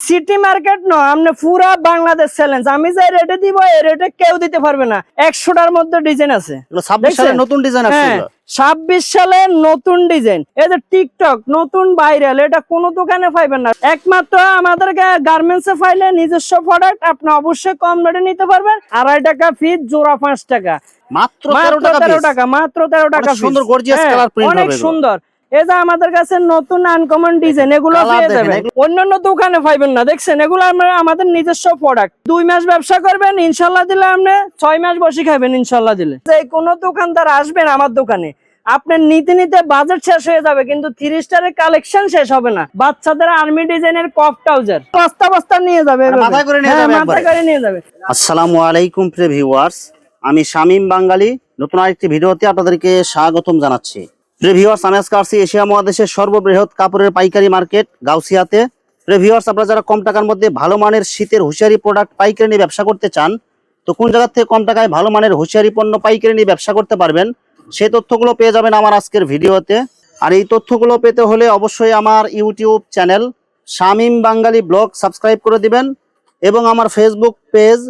City market ন আপনি পুরা বাংলাদেশ চ্যালেঞ্জ আমি যে রেটে দিব এই রেটে কেউ দিতে পারবে না। একশোটার মধ্যে ডিজাইন আছে? নতুন ডিজাইন আসছে হ্যাঁ ছাব্বিশ সালে নতুন ডিজাইন এই যে টিকটক নতুন ভাইরাল এটা কোনো দোকানে পাইবেন না। একমাত্র আমাদের গার্মেন্টস এ পাইলে নিজস্ব প্রোডাক্ট আপনি অবশ্যই কম রেটে নিতে পারবেন। আড়াই টাকা ফিট জোড়া পাঁচ টাকা। মাত্র তেরো টাকা মাত্র তেরো টাকা সুন্দর হ্যাঁ, color অনেক সুন্দর। যে আমাদের কাছে নতুন আনকমন ডিজাইন এগুলো পেয়ে যাবেন। অন্যান্য দোকানে পাইবেন না। দেখছেন এগুলো আমরা আমাদের নিজস্ব প্রোডাক্ট দুই মাস ব্যবসা করবেন ইনশাল্লাহ দিলে আপনি ছয় মাস বসে খাবেন ইনশাল্লাহ দিলে। যে কোনো দোকানদার আসবেন আমার দোকানে। আপনার নিতে নিতে বাজেট শেষ হয়ে যাবে কিন্তু থ্রি স্টারের কালেকশন শেষ হবে না। বাচ্চাদের আর্মি ডিজাইনের কফ ট্রাউজার বস্তা বস্তা নিয়ে যাবে মানে নিয়ে হ্যাঁ, করে নিয়ে যাবে। আসসালামু আলাইকুম প্রিয় ভিউয়ার্স আমি শামীম বাঙালি নতুন আরেকটি ভিডিওতে আপনাদেরকে স্বাগতম জানাচ্ছি। প্রিয় ভিউয়ার্স আমি আজকে এশিয়া মহাদেশের সর্ববৃহৎ কাপড়ের পাইকারি মার্কেট, গাউসিয়াতে। প্রিয় ভিউয়ার্স আপনারা যারা কম টাকার মধ্যে ভালো মানের শীতের হুঁশিয়ারি প্রোডাক্ট পাইকারি নিয়ে ব্যবসা করতে চান, তো কোন জায়গা থেকে কম টাকায় ভালো মানের হুঁশিয়ারি পণ্য পাইকারি নিয়ে ব্যবসা করতে পারবেন, সেই তথ্যগুলো পেয়ে যাবেন আমার আজকের ভিডিওতে। আর এই তথ্যগুলো পেতে হলে অবশ্যই আমার YouTube channel Shamim Bangali vlog subscribe করে দিবেন এবং আমার Facebook page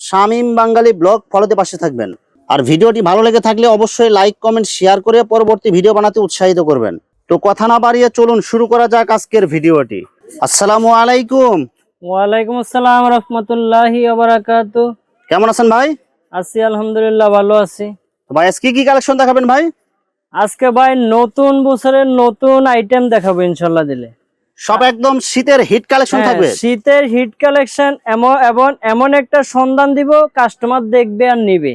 Shamim Bangali vlog ফলোতে পাশে থাকবেন। আর ভিডিওটি ভালো লেগে থাকলে অবশ্যই লাইক কমেন্ট শেয়ার করে পরবর্তী ভিডিও বানাতে উৎসাহিত করবেন। তো কথা না বাড়িয়ে চলুন শুরু করা যাক আজকের ভিডিওটি। আসসালামু আলাইকুম। ওয়ালাইকুম আসসালাম রহমতুল্লাহি বারাকাতু। কেমন আছেন ভাই? আছি আলহামদুলিল্লাহ ভালো আছি। ভাই আজকে কি কালেকশন দেখাবেন ভাই? আজকে ভাই নতুন বছরের নতুন আইটেম দেখাবো ইনশাল্লাহ দিলে। সব একদম শীতের হিট কালেকশন হ্যাঁ, থাকবে। শীতের হিট কালেকশন এমন এবং এমন একটা সন্ধান দিব কাস্টমার দেখবে আর নিবে।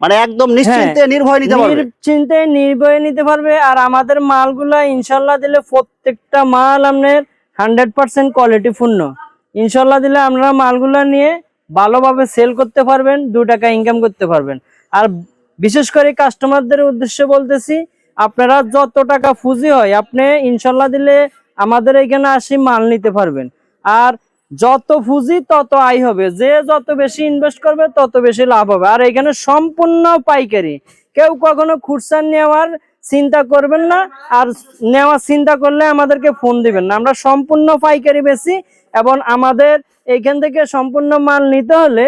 মানে একদম নিশ্চিন্তে নির্ভয় নিতে পারবে। নিশ্চিন্তে নির্ভয়ে নিতে পারবে আর আমাদের মালগুলা ইনশাল্লাহ দিলে প্রত্যেকটা মাল আপনার হান্ড্রেড পার্সেন্ট কোয়ালিটি পূর্ণ ইনশাল্লাহ দিলে আপনারা মালগুলা নিয়ে ভালোভাবে সেল করতে পারবেন দু টাকা ইনকাম করতে পারবেন। আর বিশেষ করে কাস্টমারদের উদ্দেশ্যে বলতেছি আপনারা যত টাকা ফুজি হয় আপনি ইনশাল্লাহ দিলে আমাদের এখানে আসি মাল নিতে পারবেন। আর যত ফুজি তত আয় হবে। যে যত বেশি ইনভেস্ট করবে তত বেশি লাভ হবে। আর এখানে সম্পূর্ণ পাইকারি। কেউ কখনো খুচরা নেওয়ার চিন্তা করবেন না আর নেওয়ার চিন্তা করলে আমাদেরকে ফোন দিবেন না। আমরা সম্পূর্ণ পাইকারি বেশি এবং আমাদের এইখান থেকে সম্পূর্ণ মাল নিতে হলে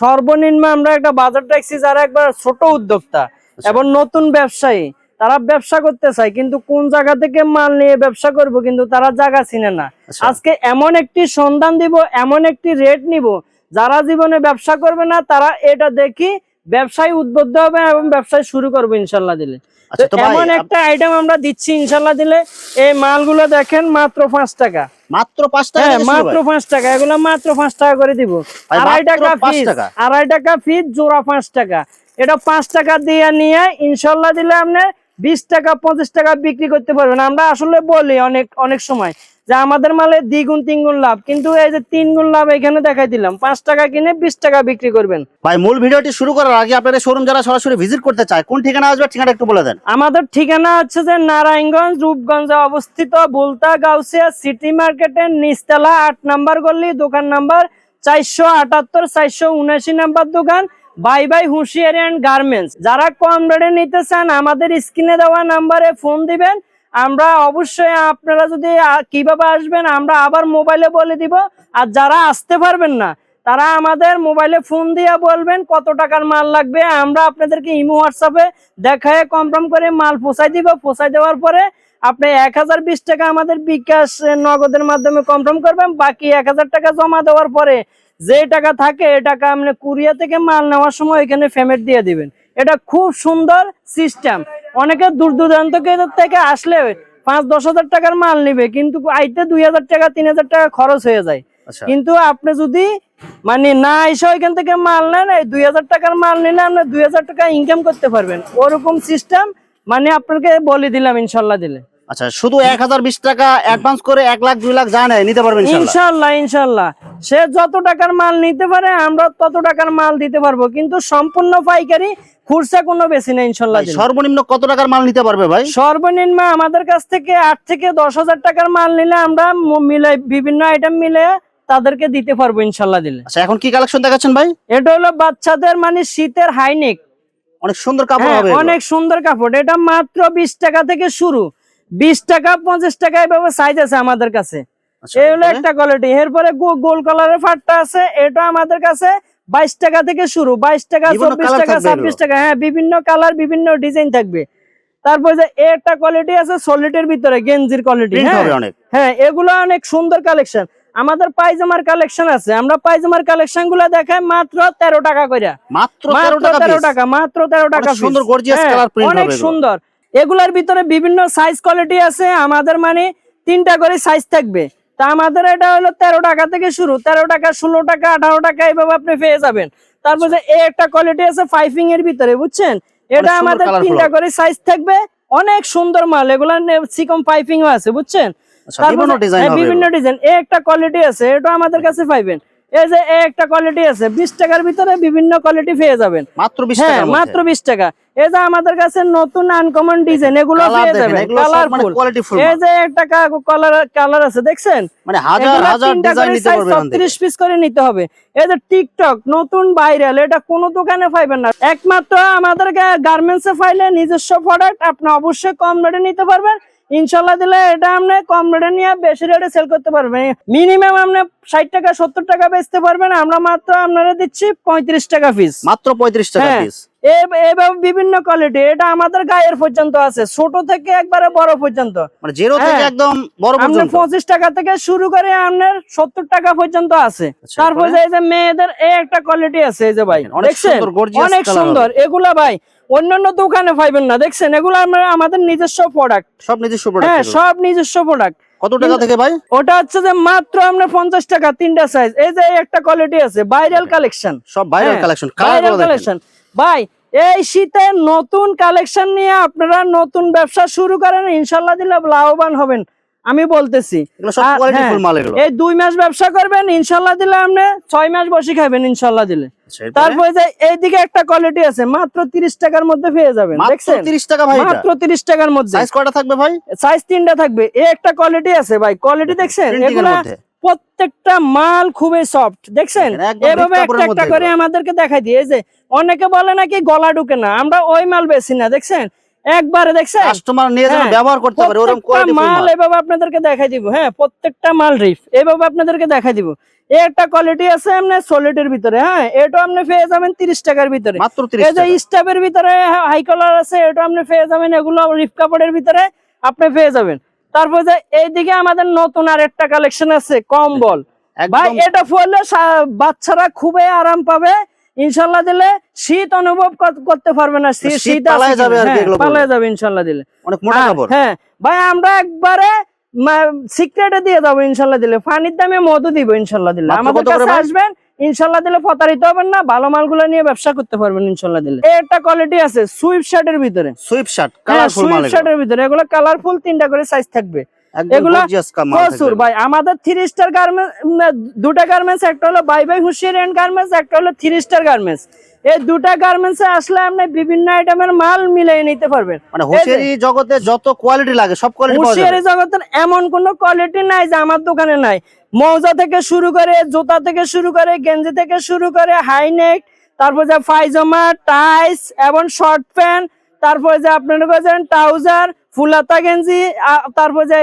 সর্বনিম্ন আমরা একটা বাজার ট্যাক্সি যারা একবার ছোট উদ্যোক্তা এবং নতুন ব্যবসায়ী তারা ব্যবসা করতে চায় কিন্তু কোন জায়গা থেকে মাল নিয়ে ব্যবসা করব কিন্তু তারা জায়গা চিনে না। আচ্ছা। আজকে এমন একটি সন্ধান দিব এমন একটি রেট নিব যারা জীবনে ব্যবসা করবে না তারা এটা দেখি ব্যবসায় উদ্বুদ্ধ হবে এবং ব্যবসায় শুরু করবে ইনশাল্লাহ দিলে। আচ্ছা এমন একটা আইটেম আমরা দিচ্ছি ইনশাল্লাহ দিলে এই মালগুলো দেখেন মাত্র পাঁচ টাকা। মাত্র পাঁচ টাকা হ্যাঁ মাত্র। পাঁচ টাকা এগুলো মাত্র পাঁচ টাকা করে দিব। আড়াই টাকা ফিস আড়াই টাকা ফিস জোড়া পাঁচ টাকা। এটা পাঁচ টাকা দিয়ে নিয়ে ইনশাল্লাহ দিলে আপনি বিশ টাকা পঁচিশ টাকা বিক্রি করতে পারবেন আমরা আসলে বলি অনেক অনেক সময় যে আমাদের মালে দ্বিগুণ তিনগুণ লাভ। কিন্তু এই যে তিন গুণ লাভ এখানে দেখাই দিলাম। পাঁচ টাকা কিনে বিশ টাকা বিক্রি করবেন। ভাই মূল ভিডিওটি শুরু করার আগে আপনাদের শোরুম যারা সরাসরি ভিজিট করতে চায় কোন ঠিকানা আসবে ঠিকানা একটু বলে দেন। আমাদের ঠিকানা হচ্ছে যে নারায়ণগঞ্জ রূপগঞ্জে অবস্থিত বুলতা গাউসিয়া সিটি মার্কেটের নিচতলা আট নাম্বার গল্লি দোকান নাম্বার চারশো আটাত্তর চারশো উনাশি নাম্বার দোকান। বাই বাই হুঁশিয়ারি অ্যান্ড গার্মেন্টস যারা কম রেটে নিতে চান, আমাদের স্ক্রিনে দেওয়া নাম্বারে ফোন দিবেন। আমরা অবশ্যই আপনারা যদি কীভাবে আসবেন, আমরা আবার মোবাইলে বলে দিব। আর যারা আসতে পারবেন না, তারা আমাদের মোবাইলে ফোন দিয়ে বলবেন কত টাকার মাল লাগবে। আমরা আপনাদেরকে ইমো হোয়াটসঅ্যাপে দেখায় কনফার্ম করে মাল পৌঁছাই দিব। পৌঁছাই দেওয়ার পরে আপনি এক হাজার বিশ টাকা আমাদের বিকাশ নগদের মাধ্যমে কনফার্ম করবেন। বাকি এক হাজার টাকা জমা দেওয়ার পরে যে টাকা থাকে এই টাকা আপনি কুরিয়া থেকে মাল নেওয়ার সময় এখানে পেমেন্ট দিয়ে দিবেন। এটা খুব সুন্দর সিস্টেম অনেকে দূর দূরান্ত থেকে আসলে পাঁচ দশ হাজার টাকার মাল নিবে কিন্তু আইতে দুই হাজার টাকা তিন হাজার টাকা খরচ হয়ে যায়। আচ্ছা। কিন্তু আপনি যদি মানে না এসে ওইখান থেকে মাল নেন এই দুই হাজার টাকার মাল নিলে আপনি দুই হাজার টাকা ইনকাম করতে পারবেন। ওরকম সিস্টেম মানে আপনাকে বলে দিলাম ইনশাল্লাহ দিলে। আচ্ছা শুধু এক হাজার বিশ টাকা অ্যাডভান্স করে এক লাখ দুই লাখ যা নেয় নিতে পারবেন ইনশাল্লাহ? ইনশাল্লাহ সে যত টাকার মাল নিতে পারে আমরা তত টাকার মাল দিতে পারব। কিন্তু সম্পূর্ণ পাইকারি খুরসা কোনো বেশি না ইনশাল্লাহ সর্বনিম্ন কত টাকার মাল নিতে পারবে ভাই? সর্বনিম্ন আমাদের কাছ থেকে আট থেকে দশ হাজার টাকার মাল নিলে আমরা ম- মিলাই বিভিন্ন আইটেম মিলে তাদেরকে দিতে পারব ইনশাল্লাহ দিলে। আচ্ছা এখন কি কালেকশন দেখাচ্ছেন ভাই? এটা হলো বাচ্চাদের মানে শীতের হাইনেক অনেক সুন্দর কাপড় হ্যাঁ, হবে অনেক সুন্দর কাপড়। এটা মাত্র বিশ টাকা থেকে শুরু। বিশ টাকা পঞ্চাশ টাকা এভাবে সাইজ আছে আমাদের কাছে। আচ্ছা, এই হলো একটা কোয়ালিটি এরপরে গোল কালারের ফাটটা আছে। এটা আমাদের কাছে বাইশ টাকা থেকে শুরু। বাইশ টাকা চব্বিশ টাকা ছাব্বিশ টাকা হ্যাঁ বিভিন্ন কালার বিভিন্ন ডিজাইন থাকবে। তারপর যে একটা কোয়ালিটি আছে সলিডের ভিতরে গেঞ্জির কোয়ালিটি হ্যাঁ? হ্যাঁ এগুলো অনেক সুন্দর কালেকশন আমাদের পায়জামার কালেকশন আছে। আমরা পায়জামার কালেকশনগুলো দেখাই মাত্র তেরো টাকা করে মাত্র তেরো টাকা মাত্র তেরো টাকা সুন্দর হ্যাঁ, অনেক সুন্দর। এগুলার ভিতরে বিভিন্ন সাইজ কোয়ালিটি আছে আমাদের মানে তিনটা করে সাইজ থাকবে। তা আমাদের এটা হলো তেরো টাকা থেকে শুরু। তেরো টাকা ষোলো টাকা আঠারো টাকা এইভাবে আপনি পেয়ে যাবেন। তারপর যে এ একটা কোয়ালিটি আছে ফাইভিং এর ভিতরে বুঝছেন? এটা আমাদের তিনটা করে সাইজ থাকবে। অনেক সুন্দর মাল। এগুলা সিকম পাইপিং আছে বুঝছেন? আচ্ছা, বিভিন্ন ডিজাইন হ্যাঁ, এ একটা কোয়ালিটি আছে এটা আমাদের কাছে পাইবেন। এই যে একটা কোয়ালিটি আছে বিশ টাকার ভিতরে বিভিন্ন কোয়ালিটি পেয়ে যাবেন। মাত্র বিশ হ্যাঁ টাকার মাত্র বিশ টাকা। এই যে আমাদের কাছে নতুন আনকমন ডিজাইন এগুলো পেয়ে যাবেন মানে কালারফুল কোয়ালিটি এই যে একটা কালার কালার আছে দেখছেন? মানে হাজার হাজার ডিজাইন নিতে পারবেন এখান থেকে। 36 পিস করে নিতে হবে। এই যে টিকটক নতুন ভাইরাল এটা কোনো দোকানে পাইবেন না। একমাত্র আমাদের গার্মেন্টস এ ফাইলে নিজস্ব প্রোডাক্ট আপনি অবশ্যই কম রেটে নিতে পারবেন। ইনশাল্লাহ দিলে এটা আপনি কম রেটে নিয়ে বেশি রেটে সেল করতে পারবেন। মিনিমাম আপনি ষাট টাকা সত্তর টাকা বেচতে পারবেন। আমরা মাত্র আপনারা দিচ্ছি পঁয়ত্রিশ টাকা পিস মাত্র পঁয়ত্রিশ টাকা হ্যাঁ। পিস এ- এভাবে বিভিন্ন কোয়ালিটি এটা আমাদের গায়ের পর্যন্ত আছে ছোট থেকে একবারে বড় পর্যন্ত। মানে জিরো থেকে হ্যাঁ। একদম বড় পর্যন্ত। পঁচিশ টাকা থেকে শুরু করে আপনার সত্তর টাকা পর্যন্ত আছে। আচ্ছা, তারপর এই যে মেয়েদের এই একটা কোয়ালিটি আছে এই যে ভাই অনেক দেখছেন? সুন্দর, অনেক সুন্দর। এগুলা ভাই অন্যান্য দোকানে পাইবেন না দেখছেন? এগুলো আমরা আমাদের নিজস্ব প্রোডাক্ট সব নিজস্ব হ্যাঁ সব নিজস্ব প্রোডাক্ট কত টাকা থেকে ভাই? ওটা হচ্ছে যে মাত্র আপনার পঞ্চাশ টাকা তিনটা সাইজ এই যে এই একটা কোয়ালিটি আছে ভাইরাল কালেকশন সব ভাইরাল হ্যাঁ, কালেকশন কালেকশন ভাই এই শীতে নতুন কালেকশন নিয়ে আপনারা নতুন ব্যবসা শুরু করেন ইনশাল্লাহ দিলে লাভবান হবেন। আমি বলতেছি হ্যাঁ, এই দুই মাস ব্যবসা করবেন ইনশাল্লাহ দিলে আপনি ছয় মাস বসে খাবেন ইনশাল্লাহ দিলে। আচ্ছা, তারপরে যে এইদিকে একটা কোয়ালিটি আছে মাত্র তিরিশ টাকার মধ্যে পেয়ে যাবেন মাত্র দেখছেন? 30 টাকা ভাই মাত্র তিরিশ টাকার মধ্যে। সাইজ কয়টা থাকবে ভাই? সাইজ তিনটা থাকবে এই একটা কোয়ালিটি আছে ভাই কোয়ালিটি দেখছেন? এগুলা। প্রত্যেকটা মাল খুবই সফট দেখছেন? এভাবে একটা একটা করে আমাদেরকে দেখাই দিয়ে যে অনেকে বলে নাকি গলা ঢুকে না আমরা ওই মাল বেশি না দেখছেন? একবারে দেখছেন? কাস্টমার নিয়ে যেন হ্যাঁ, ব্যবহার করতে পারে ওরকম কোয়ালিটি মাল এভাবে আপনাদেরকে দেখাই দিব হ্যাঁ প্রত্যেকটা মাল রিফ এভাবে আপনাদেরকে দেখাই দিব। একটা কোয়ালিটি আছে এমনি সলিডের ভিতরে হ্যাঁ এটা আপনি পেয়ে যাবেন তিরিশ টাকার ভিতরে। মাত্র এই যে স্টাফের ভিতরে হাই কালার আছে এটা আপনি পেয়ে যাবেন এগুলো রিফ কাপড়ের ভিতরে আপনি পেয়ে যাবেন। তারপর যে এইদিকে আমাদের নতুন আর একটা কালেকশন আছে কম্বল। ভাই এটা পরলে বাচ্চারা খুবই আরাম পাবে। ইনশাল্লাহ দিলে শীত অনুভব করতে পারবে না শীত যাবে কি হ্যাঁ, যাবে ইনশাল্লাহ দিলে। হ্যাঁ, হ্যাঁ ভাই আমরা একবারে সিক্রেটে দিয়ে যাব ইনশাল্লাহ দিলে। পানির দামে মধু দিব ইনশাল্লাহ দিলে। আমাদের কাছে আসবেন ইনশাল্লাহ দিলে প্রতারিত হবেন না ভালো মালগুলো নিয়ে ব্যবসা করতে পারবেন ইনশাল্লাহ দিলে। একটা কোয়ালিটি আছে সুইপ শার্টের ভিতরে। সুইপ শার্ট সুইপ। শার্টের ভিতরে এগুলো কালারফুল তিনটা করে সাইজ থাকবে। এগুলা প্রচুর ভাই আমাদের থ্রি স্টার গার্মেন্টস দুটা গার্মেন্টস একটা হলো বাই বাই হুশিয়ার এন্ড গার্মেন্টস একটা হলো থ্রি স্টার গার্মেন্টস এই দুটা গার্মেন্টস আসলে আপনি বিভিন্ন আইটেমের মাল মিলিয়ে নিতে পারবেন। মানে হুঁশিয়ারি জগতে যত কোয়ালিটি লাগে সব কোয়ালিটি যাবে। জগতের এমন কোন কোয়ালিটি নাই যে আমার দোকানে নাই। মৌজা থেকে শুরু করে জুতা থেকে শুরু করে গেঞ্জি থেকে শুরু করে হাইনেক তারপর যে পায়জামা টাইস এবং শর্ট প্যান্ট তারপর যে আপনার কাছে ট্রাউজার ফুলাতা গেঞ্জি তারপর যে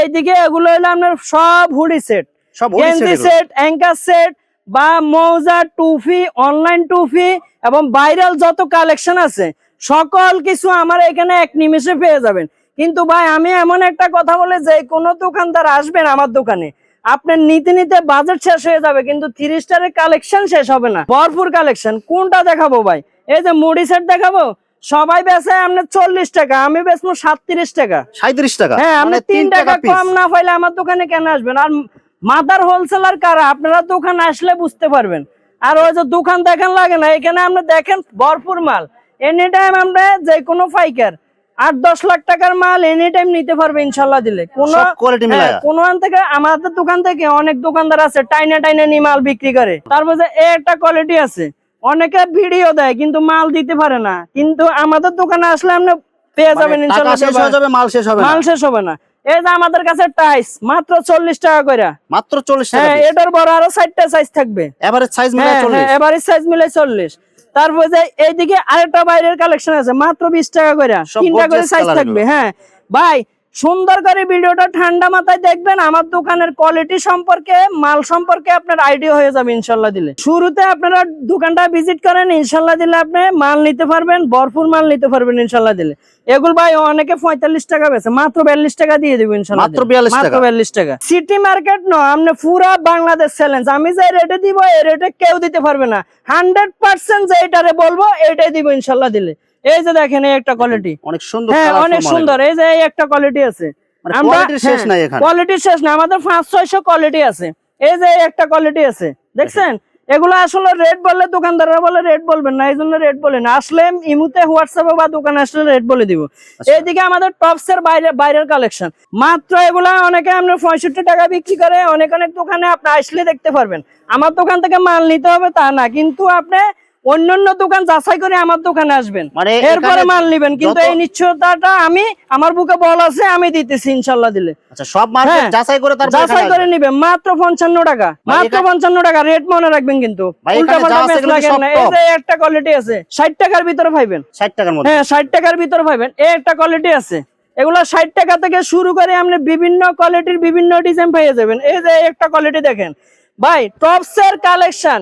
এইদিকে এগুলো হলো আপনার সব হুডি সেট সব হুডি গেঞ্জি সেট অ্যাঙ্কার সেট বা মৌজা টুফি অনলাইন টুফি এবং ভাইরাল যত কালেকশন আছে সকল কিছু আমার এখানে এক নিমেষে পেয়ে যাবেন। কিন্তু ভাই আমি এমন একটা কথা বলে যে কোনো দোকানদার আসবেন আমার দোকানে। আপনার নিতে নিতে বাজেট শেষ হয়ে যাবে কিন্তু থ্রি স্টারের কালেকশন শেষ হবে না। ভরপুর কালেকশন কোনটা দেখাবো ভাই? এই যে মুড়ি সেট দেখাবো? সবাই বেচে আপনার চল্লিশ টাকা আমি বেচবো সাতত্রিশ টাকা। সাঁত্রিশ টাকা? হ্যাঁ আপনি মানে তিন টাকা কম না পাইলে আমার দোকানে কেন আসবেন? আর মাদার হোলসেলার কারা? আপনারা দোকান আসলে বুঝতে পারবেন। আর ওই যে দোকান দেখেন লাগে না এখানে আপনি দেখেন ভরপুর মাল। এনি টাইম আমরা যে কোনো পাইকার আট দশ লাখ টাকার মাল এনি টাইম নিতে পারবে ইনশাল্লাহ দিলে। কোন কোন থেকে আমাদের দোকান থেকে অনেক দোকানদার আছে টাইনা টাইনা নিয়ে মাল বিক্রি করে। তারপর যে এ একটা কোয়ালিটি আছে। অনেকে ভিডিও দেয় কিন্তু মাল দিতে পারে না। কিন্তু আমাদের দোকানে আসলে আপনি পেয়ে যাবেন মানে ইনশাল্লাহ শেষ হয়ে যাবে মাল শেষ হবে মাল শেষ হবে না। এই যে আমাদের কাছে টাইস মাত্র চল্লিশ টাকা কইরা। মাত্র চল্লিশ টাকা হ্যাঁ এটার বড় আরও ষাটটা সাইজ থাকবে। এভারেজ সাইজ মিলে হ্যাঁ চল্লিশ। হ্যাঁ এবারে সাইজ মিলে চল্লিশ। তারপর যে এইদিকে আরেকটা বাইরের কালেকশন আছে মাত্র বিশ টাকা কইরা। সব তিনটা করে সাইজ থাকবে হ্যাঁ। ভাই সুন্দর করে ভিডিওটা ঠান্ডা মাথায় দেখবেন। আমার দোকানের কোয়ালিটি সম্পর্কে মাল সম্পর্কে আপনার আইডিয়া হয়ে যাবে ইনশাল্লাহ দিলে। শুরুতে আপনারা দোকানটা ভিজিট করেন ইনশাল্লাহ দিলে আপনি মাল নিতে পারবেন ভরপুর মাল নিতে পারবেন ইনশাল্লাহ দিলে। এগুলো ভাই অনেকে পঁয়তাল্লিশ টাকা বেছে মাত্র বিয়াল্লিশ টাকা দিয়ে দেবো ইনশাল্লাহ মাত্র দিলে। 42 মাত্র টাকা? বিয়াল্লিশ টাকা। সিটি মার্কেট ন আপনি পুরা বাংলাদেশ চ্যালেঞ্জ আমি যে রেটে দিব এই রেটে কেউ দিতে পারবে না। হান্ড্রেড পার্সেন্ট যে এটারে বলব এটাই দিব ইনশাল্লাহ দিলে। এই যে দেখেন এই একটা কোয়ালিটি অনেক সুন্দর হ্যাঁ অনেক সুন্দর। এই যে এই একটা কোয়ালিটি আছে। মানে শেষ নাই এখানে। কোয়ালিটি শেষ না আমাদের পাঁচ ছয়শো কোয়ালিটি আছে। এই যে এই একটা কোয়ালিটি আছে দেখছেন? এগুলো আসলে রেট বললে দোকানদাররা বলে রেট বলবেন না এই জন্য রেট বলে না। আসলে ইমুতে হোয়াটসঅ্যাপে বা দোকানে আসলে রেট বলে দিব। আচ্ছা। এইদিকে আমাদের টপস এর বাইরে বাইরের কালেকশন মাত্র এগুলা অনেকে আমরা পঁয়ষট্টি টাকা বিক্রি করে অনেক অনেক দোকানে আপনি আসলে দেখতে পারবেন। আমার দোকান থেকে মাল নিতে হবে তা না কিন্তু আপনি অন্যান্য দোকান যাচাই করে আমার দোকানে আসবেন। মানে এরপরে মাল নিবেন। কিন্তু এই নিশ্চয়তাটা আমি আমার বুকে বল আছে আমি দিতেছি ইনশাল্লাহ দিলে। আচ্ছা সব হ্যাঁ। যাচাই করে যাচাই করে নিবেন। মাত্র পঞ্চান্ন টাকা। মাত্র পঞ্চান্ন টাকা। রেট মনে রাখবেন কিন্তু। ভাই, উল্টা এখানে যা পাল্টা আছে ম্যাচ এগুলো কি লাগেন সব না। এই top? যে একটা কোয়ালিটি আছে ষাট টাকার ভিতরে পাইবেন। 60 টাকার মধ্যে। হ্যাঁ ষাট টাকার ভিতরে পাইবেন। এই একটা কোয়ালিটি আছে। এগুলো ষাট টাকা থেকে শুরু করে আপনি বিভিন্ন কোয়ালিটির বিভিন্ন ডিজাইন পেয়ে যাবেন। এই যে একটা কোয়ালিটি দেখেন। ভাই টপস এর কালেকশন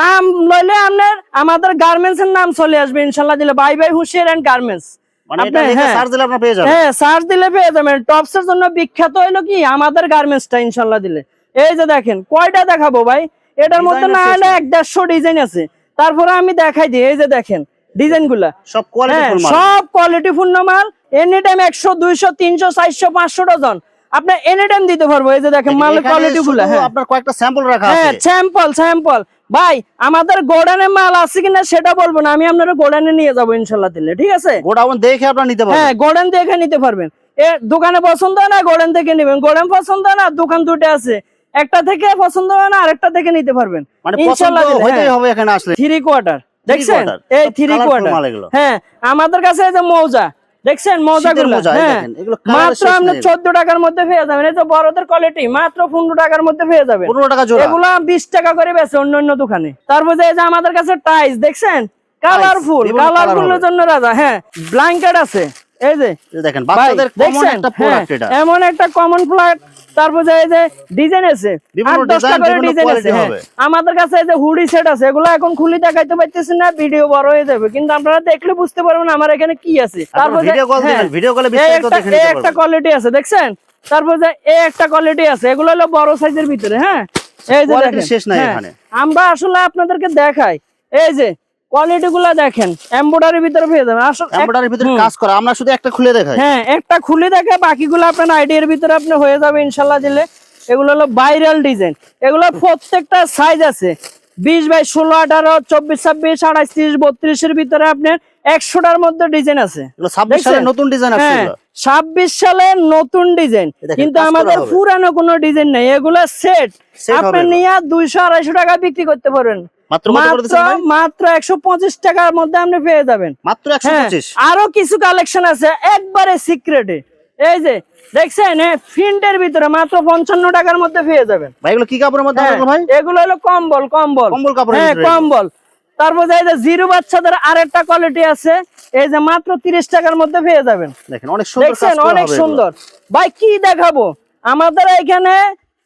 নাম লইলে আপনার আমাদের গার্মেন্টস এর নাম চলে আসবে ইনশাল্লাহ দিলে। বাই বাই হুশিয়ার এন্ড গার্মেন্টস এটা লিখে হ্যাঁ। সার্চ দিলে পেয়ে যাবেন। সার্চ দিলে পেয়ে যাবেন। টপস এর জন্য বিখ্যাত হইল কি? আমাদের গার্মেন্টসটা ইনশাল্লাহ দিলে। এই যে দেখেন কয়টা দেখাবো ভাই? এটার মধ্যে না হলে এক দেড়শো ডিজাইন আছে। তারপরে আমি দেখাই দিই। এই যে দেখেন ডিজাইনগুলা সব কোয়ালিটি হ্যাঁ, সব কোয়ালিটি পূর্ণ মাল। এনি টাইম একশো দুইশো তিনশো চারশো পাঁচশো ডজন। আপনার এনি টাইম দিতে পারব এই যে দেখেন মালের কোয়ালিটি গুলা হ্যাঁ। আপনার কয়েকটা স্যাম্পল রাখা হ্যাঁ স্যাম্পল স্যাম্পল ভাই আমাদের গোডানে মাল আছে কিনা সেটা বলব না আমি আপনার গোডানে নিয়ে যাব ইনশাল্লাহ দিলে ঠিক আছে? গোডাউন দেখে আপনারা নিতে হ্যাঁ গোডান দেখে নিতে পারবেন। এ দোকানে পছন্দ হয় না গোডান থেকে নেবেন। গোডান পছন্দ হয় না দোকান দুটো আছে। একটা থেকে পছন্দ হয় না আরেকটা থেকে নিতে পারবেন। মানে দিলে, হইতেই হ্যাঁ। হবে এখানে আসলে। থ্রি কোয়ার্টার দেখছেন? এই থ্রি কোয়ার্টার হ্যাঁ আমাদের কাছে এই যে মৌজা দেখছেন মৌজা শীতেরগুলো মোজা, এই হ্যাঁ। মাত্র আপনার আপনি চোদ্দ টাকার মধ্যে পেয়ে যাবেন। এই তো বড়দের কোয়ালিটি মাত্র পনেরো টাকার মধ্যে পেয়ে যাবেন। পনেরো টাকা এগুলো বিশ টাকা করে বেছে অন্য অন্য দোকানে। তারপর যে এই যে আমাদের কাছে টাইস দেখছেন? কালারফুল কালারফুল জন্য রাজা হ্যাঁ। ব্ল্যাঙ্কেট আছে। এই যে দেখেন বাচ্চাদের কমন দেখছেন? একটা হ্যাঁ, প্রোডাক্ট এটা। এমন একটা কমন প্রোডাক্ট তারপর যে এই যে ডিজাইন আছে আট দশটা করে ডিজাইন আছে quality হ্যাঁ। আমাদের কাছে এই যে হুডি সেট আছে এগুলো এখন খুলি দেখাইতে পারতেছি না ভিডিও বড় হয়ে যাবে। কিন্তু আপনারা দেখলে বুঝতে পারবেন আমার এখানে কি আছে। তারপর ভিডিও কল হ্যাঁ, একটা কোয়ালিটি আছে দেখছেন? তারপর যে এই একটা কোয়ালিটি আছে এগুলো হলো বড় সাইজের ভিতরে হ্যাঁ। এই যে শেষ নাই হ্যাঁ, এখানে। আমরা আসলে আপনাদেরকে দেখাই। এই যে কোয়ালিটি গুলা দেখেন এমব্রয়ডারির ভিতরে পেয়ে যাবেন। আসলে এমব্রয়ডারির ভিতরে কাজ করা আমরা শুধু একটা খুলে দেখাই। হ্যাঁ একটা খুলে দেখে বাকিগুলো আপনার আইডিয়ার ভিতরে আপনি হয়ে যাবে ইনশাল্লাহ দিলে। এগুলো হলো ভাইরাল ডিজাইন এগুলো প্রত্যেকটা সাইজ আছে। বিশ বাই ষোলো আঠারো চব্বিশ ছাব্বিশ আঠাশ ত্রিশ বত্রিশের ভিতরে আপনার একশোটার মধ্যে ডিজাইন আছে। নতুন ডিজাইন হ্যাঁ। ছাব্বিশ সালের নতুন ডিজাইন কিন্তু আমাদের পুরানো কোনো ডিজাইন নেই। এগুলো সেট আপনি। নিয়ে দুইশো আড়াইশো টাকা বিক্রি করতে পারবেন। মাত্র মাত্র একশো পঁচিশ টাকার মধ্যে আপনি পেয়ে যাবেন। মাত্র হ্যাঁ, আরও কিছু কালেকশন আছে একবারে সিক্রেটে এই যে দেখছেন ফিন্টের ভিতরে মাত্র পঞ্চান্ন টাকার মধ্যে পেয়ে যাবেন। ভাই এগুলো কি কাপড়ের মধ্যে হ্যাঁ, এগুলো ভাই? এগুলো হলো কম্বল কম্বল। কম্বল কাপড়ের হ্যাঁ কম্বল। তারপর এই যে জিরো বাচ্চাদের আরেকটা কোয়ালিটি আছে এই যে মাত্র তিরিশ টাকার মধ্যে পেয়ে যাবেন। দেখেন অনেক সুন্দর দেখছেন অনেক সুন্দর। ভাই কি দেখাবো? আমাদের এখানে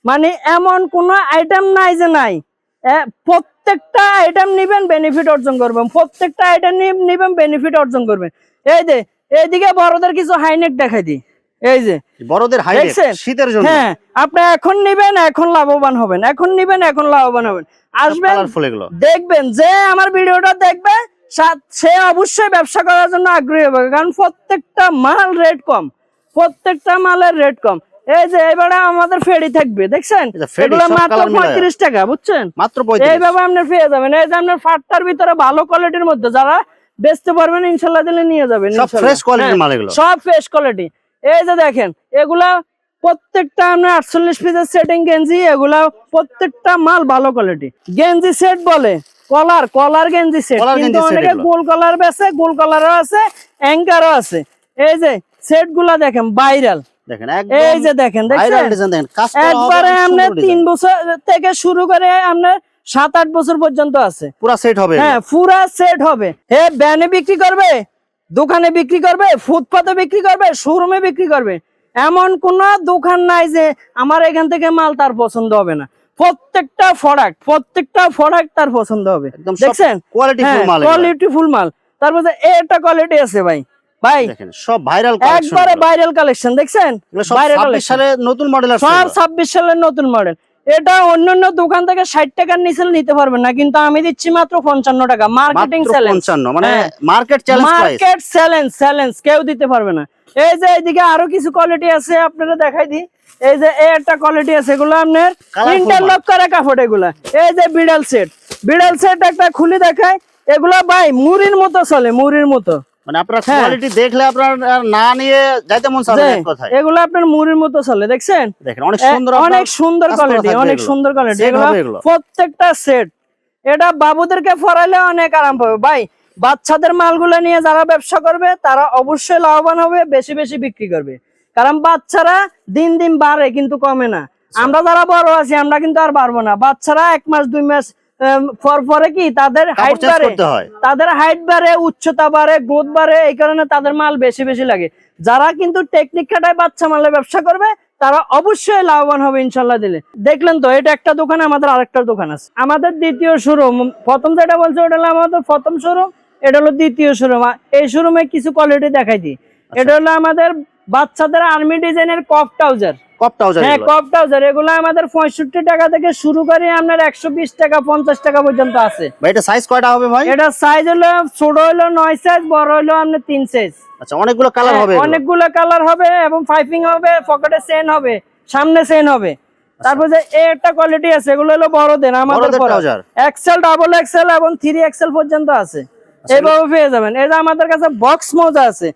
মানে এমন কোন আইটেম নাই যে নাই। প্রত্যেকটা আইটেম নিবেন বেনিফিট অর্জন করবেন। প্রত্যেকটা আইটেম নিবেন বেনিফিট অর্জন করবেন। এই যে এইদিকে বড়দের কিছু হাইনেক দেখাই দিই। এই যে বড়দের শীতের জন্য। হ্যাঁ আপনি এখন নিবেন এখন লাভবান হবেন। এখন নিবেন এখন লাভবান হবেন। আসবেন দেখবেন যে আমার ভিডিওটা দেখবে সে অবশ্যই ব্যবসা করার জন্য আগ্রহী হবে। কারণ প্রত্যেকটা মাল রেট কম। প্রত্যেকটা মালের রেট কম। এই যে এবারে আমাদের ফেরি থাকবে দেখছেন? এগুলো মাত্র পঁয়ত্রিশ টাকা বুঝছেন? মাত্র এইভাবে আপনি পেয়ে যাবেন। এই যে আপনার ফাটটার ভিতরে ভালো কোয়ালিটির মধ্যে যারা বেচতে পারবেন ইনশাল্লাহ দিলে নিয়ে যাবেন সব। ফ্রেশ কোয়ালিটির হ্যাঁ, মাল এগুলো। সব ফ্রেশ কোয়ালিটি এই যে দেখেন এগুলা প্রত্যেকটা আপনার আটচল্লিশ পিসের সেটিং গেঞ্জি এগুলা প্রত্যেকটা মাল ভালো কোয়ালিটি গেঞ্জি সেট বলে কলার কলার গেঞ্জি সেট কিন্তু অনেকে গোল কলার বেছে গোল কলারও আছে অ্যাঙ্কারও আছে। এই যে সেটগুলা দেখেন ভাইরাল দেখেন এই যে দেখেন দেখেন একবারে সুন্দর তিন বছর থেকে শুরু করে আপনার সাত আট বছর পর্যন্ত আছে। পুরা সেট হবে। হ্যাঁ পুরা সেট হবে। হে ব্যানে বিক্রি করবে দোকানে বিক্রি করবে ফুটপাতে বিক্রি করবে শোরুমে বিক্রি করবে। এমন কোন দোকান নাই যে আমার এখান থেকে মাল তার পছন্দ হবে না। প্রত্যেকটা প্রোডাক্ট প্রত্যেকটা প্রোডাক্ট তার পছন্দ হবে। দেখছেন? কোয়ালিটি ফুল মাল। কোয়ালিটি ফুল মাল। তারপরে একটা কোয়ালিটি আছে ভাই। ভাই সব ভাইরাল একবারে ভাইরাল কালেকশন দেখছেন? সব viral 26 collection। সালে নতুন মডেল সব ছাব্বিশ সালের নতুন মডেল এটা অন্যান্য দোকান থেকে ষাট টাকার নিচে নিতে পারবেন না কিন্তু আমি দিচ্ছি মাত্র পঞ্চান্ন টাকা। মার্কেটিং চ্যালেঞ্জ মানে। মার্কেট মার্কেট চ্যালেঞ্জ চ্যালেঞ্জ কেউ দিতে পারবে না। এই যে এইদিকে আরও কিছু কোয়ালিটি আছে আপনারা দেখাই দিই। এই যে এই একটা কোয়ালিটি আছে এগুলো আপনার ইন্টারলক করা কাপড় এগুলা। এই যে বিড়াল সেট বিড়াল সেট একটা খুলে দেখায় এগুলা ভাই মুড়ির মতো চলে মুড়ির মতো। মানে আপনার হ্যাঁ। কোয়ালিটি দেখলে আপনার না নিয়ে যাইতে মন চাবে এক কথায়। এগুলো আপনার মুড়ির মতো চলে দেখছেন? দেখেন অনেক এ- সুন্দর অনেক সুন্দর কোয়ালিটি অনেক সুন্দর কোয়ালিটি এগুলো হবে প্রত্যেকটা সেট এটা বাবুদেরকে পরাইলে অনেক আরাম পাবে। ভাই বাচ্চাদের মালগুলো নিয়ে যারা ব্যবসা করবে তারা অবশ্যই লাভবান হবে বেশি বেশি বিক্রি করবে। কারণ বাচ্চারা দিন দিন বাড়ে কিন্তু কমে না। আচ্ছা। আমরা যারা বড় আছি আমরা কিন্তু আর বাড়বো না। বাচ্চারা এক মাস দুই মাস পর পরে কি তাদের হাইট বাড়ে? তাদের হাইট বাড়ে উচ্চতা বাড়ে গ্রোথ বাড়ে এই কারণে তাদের মাল বেশি বেশি লাগে। যারা কিন্তু টেকনিক খাটায় বাচ্চা মালে ব্যবসা করবে তারা অবশ্যই লাভবান হবে ইনশাল্লাহ দিলে। দেখলেন তো এটা একটা দোকান আমাদের আরেকটা দোকান আছে। আমাদের দ্বিতীয় শোরুম প্রথম যেটা বলছে ওটা হলো আমাদের প্রথম শোরুম এটা হলো দ্বিতীয় শোরুম এই শোরুমে কিছু কোয়ালিটি দেখাই দিই। এটা হলো আমাদের বাচ্চাদের আর্মি ডিজাইনের কপ ট্রাউজার কপ ট্রাউজার হ্যাঁ কপ ট্রাউজার এগুলো আমাদের টাকা থেকে শুরু করে আপনার একশো বিশ টাকা পঞ্চাশ টাকা পর্যন্ত আছে। ভাই এটা সাইজ কয়টা হবে ভাই? এটা সাইজ হলো ছোট হলো নয় সাইজ বড় হলো আপনার তিন সাইজ আচ্ছা অনেকগুলো কালার হবে অনেকগুলো কালার হবে এবং পাইপিং হবে পকেটে চেন হবে সামনে চেন হবে। তারপর যে একটা কোয়ালিটি আছে এগুলো হলো বড়দের আমাদের। এক্সেল ডাবল এক্সেল এবং থ্রি এক্সেল পর্যন্ত আছে। আচ্ছা, এইভাবে পেয়ে যাবেন। এই যে আমাদের কাছে বক্স মোজা আছে।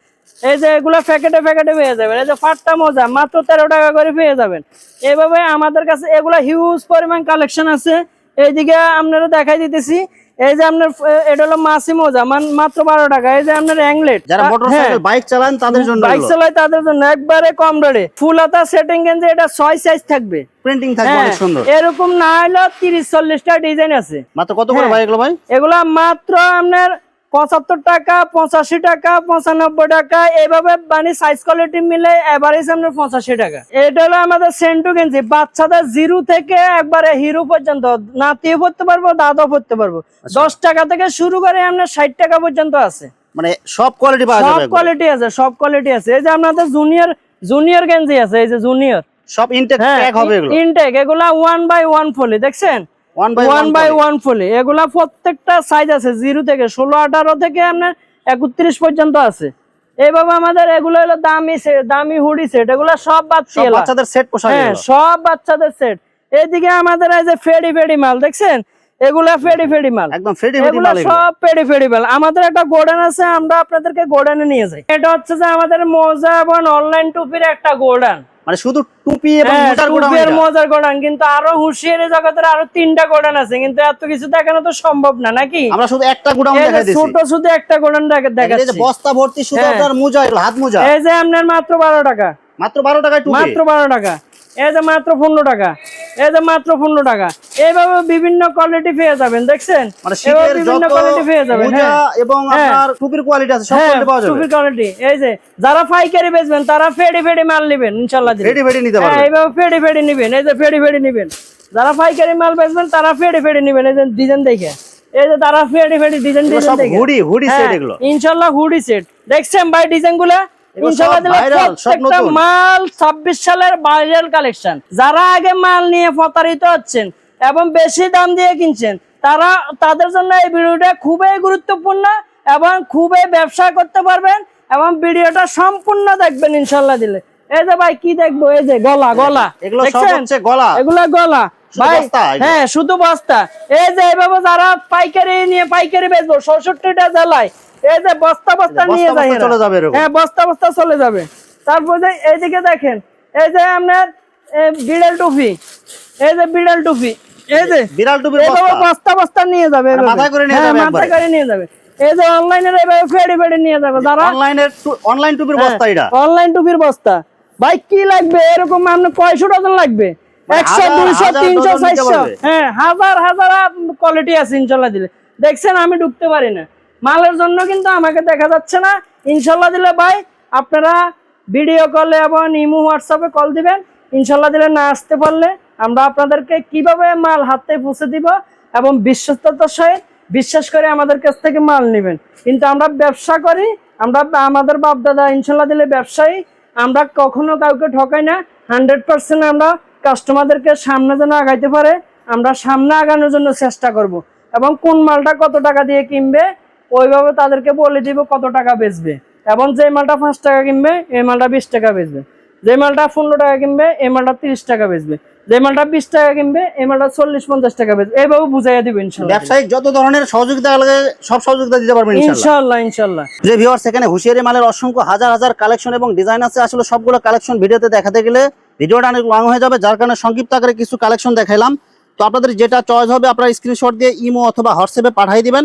এই যে এগুলো প্যাকেটে প্যাকেটে পেয়ে যাবেন। এই যে ফাটটা মোজা মাত্র তেরো টাকা করে পেয়ে যাবেন। এইভাবে আমাদের কাছে এগুলা হিউজ পরিমাণ কালেকশন আছে। এইদিকে আপনারা দেখাই দিতেছি। এই যে আপনার এটা হলো মাসি মোজা মান- মাত্র বারো টাকা। এই যে আপনার অ্যাংলেট যারা মোটরসাইকেল বাইক চালান তাদের জন্য বাইক চালায় তাদের জন্য একবারে কম রেটে ফুল হাতা সেটিং গেঞ্জি এটা ছয় সাইজ থাকবে। প্রিন্টিং থাকবে হ্যাঁ, অনেক সুন্দর। এরকম না হলেও তিরিশ চল্লিশটা ডিজাইন আছে। মাত্র কত করে হ্যাঁ। ভাই এগুলো ভাই? এগুলা মাত্র আপনার পঁচাত্তর টাকা পঁচাশি টাকা পঁচানব্বই টাকা এইভাবে মানে সাইজ কোয়ালিটি মিলে এভারেজ আপনার পঁচাশি টাকা। এটা হলো আমাদের সেন্টু গেঞ্জি বাচ্চাদের জিরো থেকে একবারে হিরো পর্যন্ত নাতিও পড়তে পারব দাদাও পড়তে পারব। আচ্ছা। দশ টাকা থেকে শুরু করে আপনার ষাট টাকা পর্যন্ত আছে। মানে সব কোয়ালিটি পাওয়া সব যাবে। কোয়ালিটি আছে সব কোয়ালিটি আছে। এই যে আপনাদের জুনিয়র জুনিয়র গেঞ্জি আছে এই যে জুনিয়র সব ইনটেক হ্যাঁ হবে এগুলো। ইনটেক এগুলা ওয়ান বাই ওয়ান ফলি দেখছেন? ওয়ান বাই ওয়ান ফলি এগুলা প্রত্যেকটা সাইজ আছে জিরো থেকে ষোলো আঠারো থেকে আপনার একত্রিশ পর্যন্ত আছে। এইভাবে আমাদের এগুলো হলো দামি দামি হুডি সেট এগুলো সব বাচ্চা বাচ্চাদের সেট পোশাক হ্যাঁ সব বাচ্চাদের সেট এইদিকে আমাদের এই যে ফেডি ফেডি মাল দেখছেন? এগুলা ফেডি ফেডি মাল। একদম ফেডি ফেডি মাল সব পেডি পেডি মাল। আমাদের একটা গোডান আছে আমরা আপনাদেরকে গোডানে নিয়ে যাই। এটা হচ্ছে যে আমাদের মোজা এবং অনলাইন টুপির একটা গোডান মানে শুধু টুপি এবং হ্যাঁ, মোজার গোডাউন গোডান কিন্তু আরও হুঁশিয়ারি জগতের আরও তিনটা গোডান আছে কিন্তু এত কিছু দেখানো তো সম্ভব না নাকি? আমরা শুধু একটা গোডাউন দেখাই দিছি ছোট শুধু একটা গোডান এই যে বস্তা ভর্তি শুধু হ্যাঁ। আপনার মোজা হাত মোজা। এই যে আপনার মাত্র বারো টাকা। মাত্র বারো টাকায় টুপি। মাত্র বারো টাকা। এই যে মাত্র পনেরো টাকা। এই যে মাত্র পনেরো টাকা। এইভাবে বিভিন্ন কোয়ালিটি পেয়ে যাবেন দেখছেন? মানে বিভিন্ন কোয়ালিটি পেয়ে যাবেন হ্যাঁ। এবং হ্যাঁ। আপনার টুপির কোয়ালিটি আছে সব হ্যাঁ কোয়ালিটি পাওয়া যাবে। টুপির কোয়ালিটি এই যে যারা পাইকারি বেচবেন তারা ফেডি ফেডি মাল নেবেন ইনশাল্লাহ ফেডি ফেডি নিতে এইভাবে ফেডি ফেডি নিবেন এই যে ফেডি ফেডি নিবেন। যারা পাইকারি মাল বেচবেন তারা ফেডি ফেডি নিবেন এই যে ডিজাইন দেখে। এই যে তারা ফেডি ফেডি ডিজাইন ডিজাইন দেখে। হুডি হুডি সেট এগুলো। ইনশাল্লাহ হুডি সেট দেখছেন ভাই ডিজাইন গুলা এগুলো ইনশাল্লাহ সব দিলে viral, সব প্রত্যেকটা মাল ছাব্বিশ সালের ভাইরাল কালেকশন যারা আগে মাল নিয়ে প্রতারিত হচ্ছেন এবং বেশি দাম দিয়ে কিনছেন তারা তাদের জন্য এই ভিডিওটা খুবই গুরুত্বপূর্ণ এবং খুবই ব্যবসা করতে পারবেন এবং ভিডিওটা সম্পূর্ণ দেখবেন ইনশাল্লাহ দিলে। এই যে ভাই কি দেখব? এই যে গলা গলা। এগুলো গলা। এগুলা গলা। ভাই হ্যাঁ শুধু বস্তা। এই যে এইভাবে যারা পাইকারি নিয়ে পাইকারি বেচবো ষষ্ঠটা জেলায় এই যে বস্তা বস্তা নিয়ে যায় চলে যাবে হ্যাঁ বস্তা বস্তা চলে যাবে। তারপর যে এইদিকে দেখেন এই যে আপনার বিড়াল টুপি। এই যে বিড়াল টুপি। এই যে বিড়াল টুপির বস্তা। বস্তা বস্তা নিয়ে যাবে করে নিয়ে হ্যাঁ, যাবে মাথায় করে নিয়ে যাবে। এই যে অনলাইনে এভাবে ফেডে ফেডে নিয়ে যাবে যারা অনলাইনের অনলাইন টুপির বস্তা এটা। অনলাইন টুপির বস্তা। ভাই কি লাগবে? এরকম আপনার কয়শো ডজন লাগবে? মানে একশো দুইশো তিনশো চারশো। হ্যাঁ হাজার হাজার কোয়ালিটি আছে ইনশাল্লাহ দিলে। দেখছেন আমি ঢুকতে পারি না। মালের জন্য কিন্তু আমাকে দেখা যাচ্ছে না। ইনশাল্লাহ দিলে ভাই, আপনারা ভিডিও কলে এবং ইমো হোয়াটসঅ্যাপে কল দিবেন। ইনশাল্লাহ দিলে না আসতে পারলে আমরা আপনাদেরকে কীভাবে মাল হাতে পৌঁছে দিব এবং বিশ্বস্ততার সহিত বিশ্বাস করে আমাদের কাছ থেকে মাল নেবেন। কিন্তু আমরা ব্যবসা করি, আমরা আমাদের বাপদাদা ইনশাল্লাহ দিলে ব্যবসায়ী, আমরা কখনো কাউকে ঠকাই না। হান্ড্রেড পার্সেন্ট আমরা কাস্টমারদেরকে সামনে যেন আগাইতে পারে, আমরা সামনে আগানোর জন্য চেষ্টা করব। এবং কোন মালটা কত টাকা দিয়ে কিনবে ওইভাবে তাদেরকে বলে দিব কত টাকা বেচবে। এবং যে মালটা পাঁচ টাকা কিনবে এই মালটা বিশ টাকা বেচবে। যে মালটা পনেরো টাকা কিনবে এই মালটা তিরিশ টাকা বেচবে। যে মালটা বিশ টাকা কিনবে এই মালটা চল্লিশ পঞ্চাশ টাকা বেচবে। এইভাবে বুঝাইয়া দিব ইনশাল্লাহ। ব্যবসায়িক যত ধরনের সহযোগিতা লাগে সব সহযোগিতা দিতে পারবেন ইনশাল্লাহ। ইনশাল্লাহ যে ভিউয়ার্স সেখানে হুঁশিয়ারি মালের অসংখ্য হাজার হাজার কালেকশন এবং ডিজাইন আছে। আসলে সবগুলো কালেকশন ভিডিওতে দেখাতে গেলে ভিডিওটা অনেক লং হয়ে যাবে যার কারণে সংক্ষিপ্ত আকারে কিছু কালেকশন দেখাইলাম। তো আপনাদের যেটা চয়েস হবে আপনারা স্ক্রিনশট দিয়ে ইমো অথবা হোয়াটসঅ্যাপে পাঠিয়ে দিবেন।